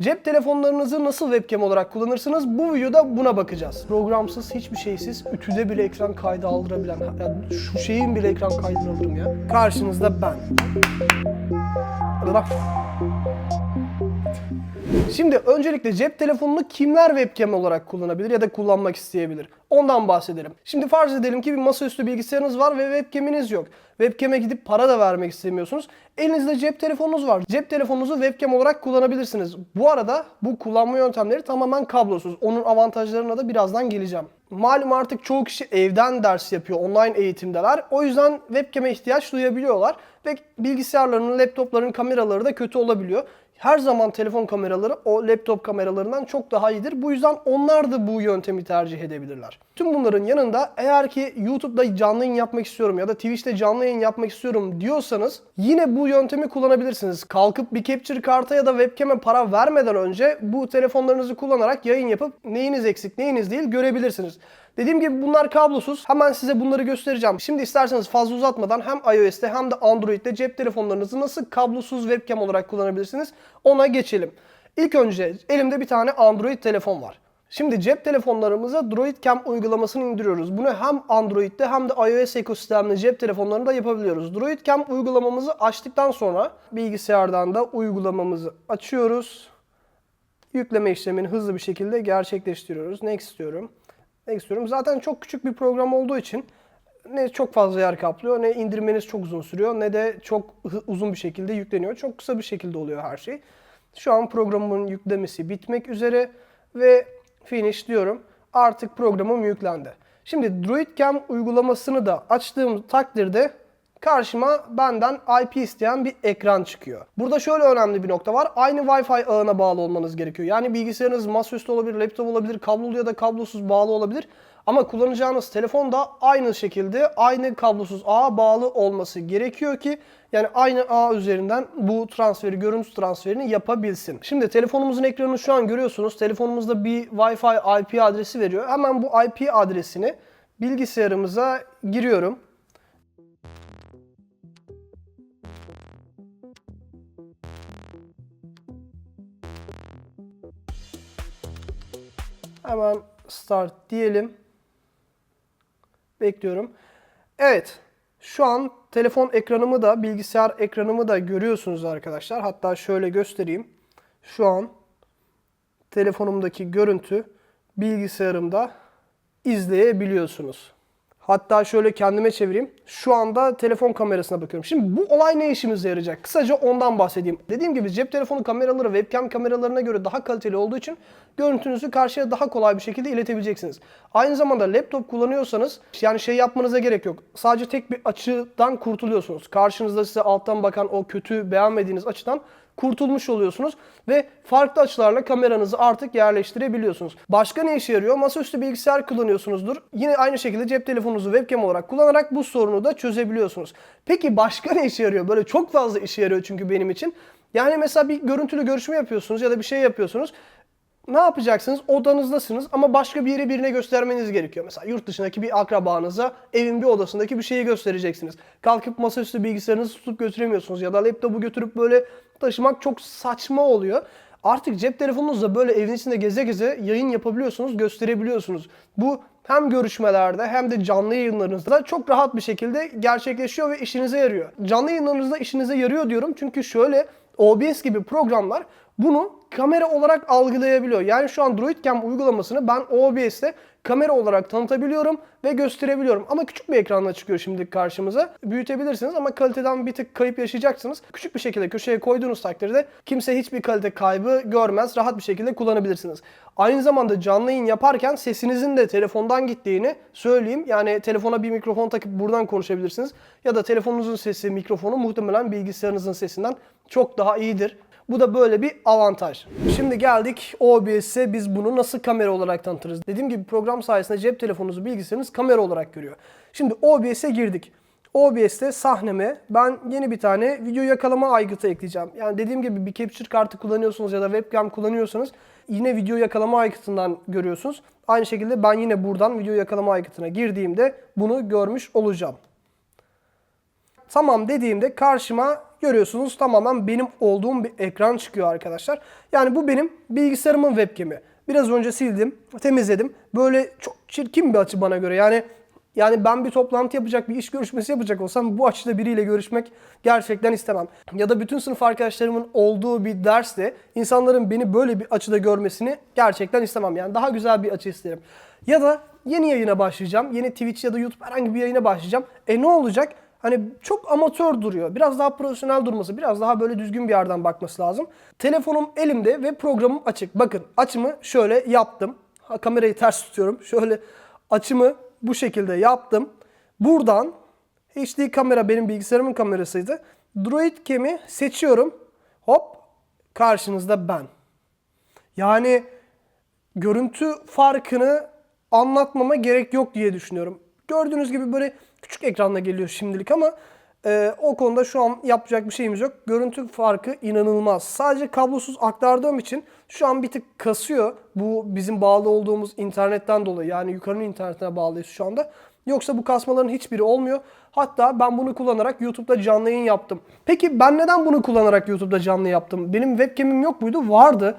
Cep telefonlarınızı nasıl webcam olarak kullanırsınız? Bu videoda buna bakacağız. Programsız, hiçbir şeysiz, ütüde bile ekran kaydı aldırabilen, ya şu şeyin bile ekran kaydını alırım ya. Karşınızda ben. Hadi bak. Şimdi öncelikle cep telefonunu kimler webcam olarak kullanabilir ya da kullanmak isteyebilir? Ondan bahsedelim. Şimdi farz edelim ki bir masaüstü bilgisayarınız var ve webcam'iniz yok. Webcam'e gidip para da vermek istemiyorsunuz. Elinizde cep telefonunuz var. Cep telefonunuzu webcam olarak kullanabilirsiniz. Bu arada bu kullanma yöntemleri tamamen kablosuz. Onun avantajlarına da birazdan geleceğim. Malum artık çoğu kişi evden ders yapıyor, online eğitimdeler. O yüzden webcam'e ihtiyaç duyabiliyorlar ve bilgisayarların, laptopların kameraları da kötü olabiliyor her zaman telefon kameraları o laptop kameralarından çok daha iyidir. Bu yüzden onlar da bu yöntemi tercih edebilirler. Tüm bunların yanında eğer ki YouTube'da canlı yayın yapmak istiyorum ya da Twitch'te canlı yayın yapmak istiyorum diyorsanız yine bu yöntemi kullanabilirsiniz. Kalkıp bir capture karta ya da webcam'e para vermeden önce bu telefonlarınızı kullanarak yayın yapıp neyiniz eksik neyiniz değil görebilirsiniz. Dediğim gibi bunlar kablosuz. Hemen size bunları göstereceğim. Şimdi isterseniz fazla uzatmadan hem iOS'te hem de Android'de cep telefonlarınızı nasıl kablosuz webcam olarak kullanabilirsiniz ona geçelim. İlk önce elimde bir tane Android telefon var. Şimdi cep telefonlarımıza DroidCam uygulamasını indiriyoruz. Bunu hem Android'de hem de iOS ekosistemli cep telefonlarında yapabiliyoruz. DroidCam uygulamamızı açtıktan sonra bilgisayardan da uygulamamızı açıyoruz. Yükleme işlemini hızlı bir şekilde gerçekleştiriyoruz. Next istiyorum. Next istiyorum. Zaten çok küçük bir program olduğu için ne çok fazla yer kaplıyor, ne indirmeniz çok uzun sürüyor, ne de çok uzun bir şekilde yükleniyor. Çok kısa bir şekilde oluyor her şey. Şu an programın yüklemesi bitmek üzere ve finish diyorum. Artık programım yüklendi. Şimdi DroidCam uygulamasını da açtığım takdirde karşıma benden IP isteyen bir ekran çıkıyor. Burada şöyle önemli bir nokta var. Aynı Wi-Fi ağına bağlı olmanız gerekiyor. Yani bilgisayarınız masaüstü olabilir, laptop olabilir, kablolu ya da kablosuz bağlı olabilir. Ama kullanacağınız telefon da aynı şekilde aynı kablosuz ağa bağlı olması gerekiyor ki yani aynı ağ üzerinden bu transferi, görüntü transferini yapabilsin. Şimdi telefonumuzun ekranını şu an görüyorsunuz. Telefonumuzda bir Wi-Fi IP adresi veriyor. Hemen bu IP adresini bilgisayarımıza giriyorum. Hemen start diyelim. Bekliyorum. Evet. Şu an telefon ekranımı da bilgisayar ekranımı da görüyorsunuz arkadaşlar. Hatta şöyle göstereyim. Şu an telefonumdaki görüntü bilgisayarımda izleyebiliyorsunuz. Hatta şöyle kendime çevireyim. Şu anda telefon kamerasına bakıyorum. Şimdi bu olay ne işimize yarayacak? Kısaca ondan bahsedeyim. Dediğim gibi cep telefonu kameraları webcam kameralarına göre daha kaliteli olduğu için görüntünüzü karşıya daha kolay bir şekilde iletebileceksiniz. Aynı zamanda laptop kullanıyorsanız yani şey yapmanıza gerek yok. Sadece tek bir açıdan kurtuluyorsunuz. Karşınızda size alttan bakan o kötü beğenmediğiniz açıdan kurtulmuş oluyorsunuz ve farklı açılarla kameranızı artık yerleştirebiliyorsunuz. Başka ne işe yarıyor? Masaüstü bilgisayar kullanıyorsunuzdur. Yine aynı şekilde cep telefonunuzu webcam olarak kullanarak bu sorunu da çözebiliyorsunuz. Peki başka ne işe yarıyor? Böyle çok fazla işe yarıyor çünkü benim için. Yani mesela bir görüntülü görüşme yapıyorsunuz ya da bir şey yapıyorsunuz ne yapacaksınız? Odanızdasınız ama başka bir yere birine göstermeniz gerekiyor. Mesela yurt dışındaki bir akrabanıza evin bir odasındaki bir şeyi göstereceksiniz. Kalkıp masaüstü bilgisayarınızı tutup götüremiyorsunuz ya da laptopu götürüp böyle taşımak çok saçma oluyor. Artık cep telefonunuzla böyle evin içinde geze geze yayın yapabiliyorsunuz, gösterebiliyorsunuz. Bu hem görüşmelerde hem de canlı yayınlarınızda çok rahat bir şekilde gerçekleşiyor ve işinize yarıyor. Canlı yayınlarınızda işinize yarıyor diyorum çünkü şöyle OBS gibi programlar bunu kamera olarak algılayabiliyor. Yani şu an DroidCam uygulamasını ben OBS'te kamera olarak tanıtabiliyorum ve gösterebiliyorum. Ama küçük bir ekranla çıkıyor şimdi karşımıza. Büyütebilirsiniz ama kaliteden bir tık kayıp yaşayacaksınız. Küçük bir şekilde köşeye koyduğunuz takdirde kimse hiçbir kalite kaybı görmez. Rahat bir şekilde kullanabilirsiniz. Aynı zamanda canlı yayın yaparken sesinizin de telefondan gittiğini söyleyeyim. Yani telefona bir mikrofon takıp buradan konuşabilirsiniz. Ya da telefonunuzun sesi, mikrofonu muhtemelen bilgisayarınızın sesinden çok daha iyidir. Bu da böyle bir avantaj. Şimdi geldik OBS'e biz bunu nasıl kamera olarak tanıtırız? Dediğim gibi program sayesinde cep telefonunuzu bilgisayarınız kamera olarak görüyor. Şimdi OBS'e girdik. OBS'te sahneme ben yeni bir tane video yakalama aygıtı ekleyeceğim. Yani dediğim gibi bir capture kartı kullanıyorsunuz ya da webcam kullanıyorsanız yine video yakalama aygıtından görüyorsunuz. Aynı şekilde ben yine buradan video yakalama aygıtına girdiğimde bunu görmüş olacağım. Tamam dediğimde karşıma görüyorsunuz tamamen benim olduğum bir ekran çıkıyor arkadaşlar. Yani bu benim bilgisayarımın webcam'i. Biraz önce sildim, temizledim. Böyle çok çirkin bir açı bana göre. Yani yani ben bir toplantı yapacak, bir iş görüşmesi yapacak olsam bu açıda biriyle görüşmek gerçekten istemem. Ya da bütün sınıf arkadaşlarımın olduğu bir derste insanların beni böyle bir açıda görmesini gerçekten istemem. Yani daha güzel bir açı isterim. Ya da yeni yayına başlayacağım. Yeni Twitch ya da YouTube herhangi bir yayına başlayacağım. E ne olacak? Hani çok amatör duruyor. Biraz daha profesyonel durması, biraz daha böyle düzgün bir yerden bakması lazım. Telefonum elimde ve programım açık. Bakın açımı şöyle yaptım. Ha, kamerayı ters tutuyorum. Şöyle açımı bu şekilde yaptım. Buradan HD kamera benim bilgisayarımın kamerasıydı. Droid Cam'i seçiyorum. Hop karşınızda ben. Yani görüntü farkını anlatmama gerek yok diye düşünüyorum. Gördüğünüz gibi böyle küçük ekranda geliyor şimdilik ama e, o konuda şu an yapacak bir şeyimiz yok. Görüntü farkı inanılmaz. Sadece kablosuz aktardığım için şu an bir tık kasıyor. Bu bizim bağlı olduğumuz internetten dolayı. Yani yukarının internetine bağlıyız şu anda. Yoksa bu kasmaların hiçbiri olmuyor. Hatta ben bunu kullanarak YouTube'da canlı yayın yaptım. Peki ben neden bunu kullanarak YouTube'da canlı yaptım? Benim webcam'im yok muydu? Vardı.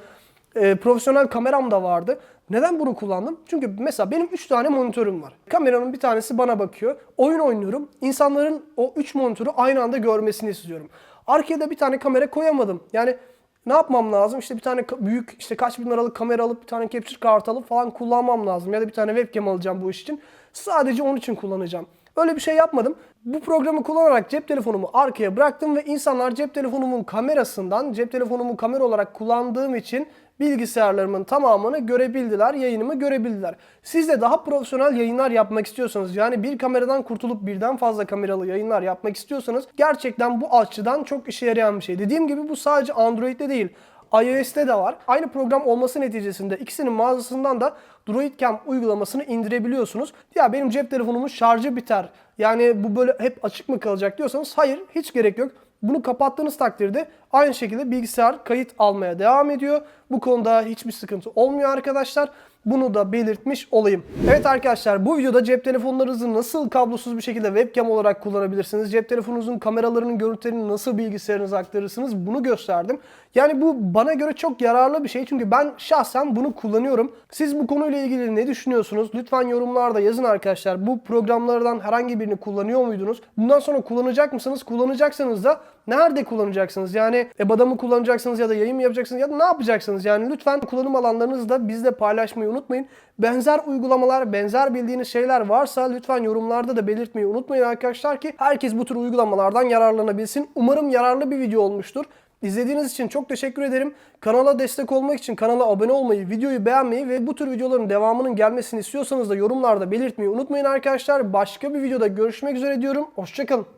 E, profesyonel kameram da vardı. Neden bunu kullandım? Çünkü mesela benim 3 tane monitörüm var. Kameranın bir tanesi bana bakıyor. Oyun oynuyorum. İnsanların o 3 monitörü aynı anda görmesini istiyorum. Arkaya da bir tane kamera koyamadım. Yani ne yapmam lazım? İşte bir tane büyük işte kaç bin liralık kamera alıp bir tane capture kart alıp falan kullanmam lazım. Ya da bir tane webcam alacağım bu iş için. Sadece onun için kullanacağım. Öyle bir şey yapmadım. Bu programı kullanarak cep telefonumu arkaya bıraktım ve insanlar cep telefonumun kamerasından cep telefonumu kamera olarak kullandığım için bilgisayarlarımın tamamını görebildiler, yayınımı görebildiler. Siz de daha profesyonel yayınlar yapmak istiyorsanız yani bir kameradan kurtulup birden fazla kameralı yayınlar yapmak istiyorsanız gerçekten bu açıdan çok işe yarayan bir şey. Dediğim gibi bu sadece Android'de değil iOS'te de var. Aynı program olması neticesinde ikisinin mağazasından da DroidCam uygulamasını indirebiliyorsunuz. Ya benim cep telefonumun şarjı biter. Yani bu böyle hep açık mı kalacak diyorsanız hayır hiç gerek yok. Bunu kapattığınız takdirde aynı şekilde bilgisayar kayıt almaya devam ediyor. Bu konuda hiçbir sıkıntı olmuyor arkadaşlar. Bunu da belirtmiş olayım. Evet arkadaşlar bu videoda cep telefonlarınızı nasıl kablosuz bir şekilde webcam olarak kullanabilirsiniz? Cep telefonunuzun kameralarının görüntülerini nasıl bilgisayarınıza aktarırsınız? Bunu gösterdim. Yani bu bana göre çok yararlı bir şey. Çünkü ben şahsen bunu kullanıyorum. Siz bu konuyla ilgili ne düşünüyorsunuz? Lütfen yorumlarda yazın arkadaşlar. Bu programlardan herhangi birini kullanıyor muydunuz? Bundan sonra kullanacak mısınız? Kullanacaksanız da nerede kullanacaksınız? Yani EBA'da mı kullanacaksınız ya da yayın mı yapacaksınız ya da ne yapacaksınız? Yani lütfen kullanım alanlarınızı da bizle paylaşmayı unutmayın. Benzer uygulamalar, benzer bildiğiniz şeyler varsa lütfen yorumlarda da belirtmeyi unutmayın arkadaşlar ki herkes bu tür uygulamalardan yararlanabilsin. Umarım yararlı bir video olmuştur. İzlediğiniz için çok teşekkür ederim. Kanala destek olmak için kanala abone olmayı, videoyu beğenmeyi ve bu tür videoların devamının gelmesini istiyorsanız da yorumlarda belirtmeyi unutmayın arkadaşlar. Başka bir videoda görüşmek üzere diyorum. Hoşçakalın.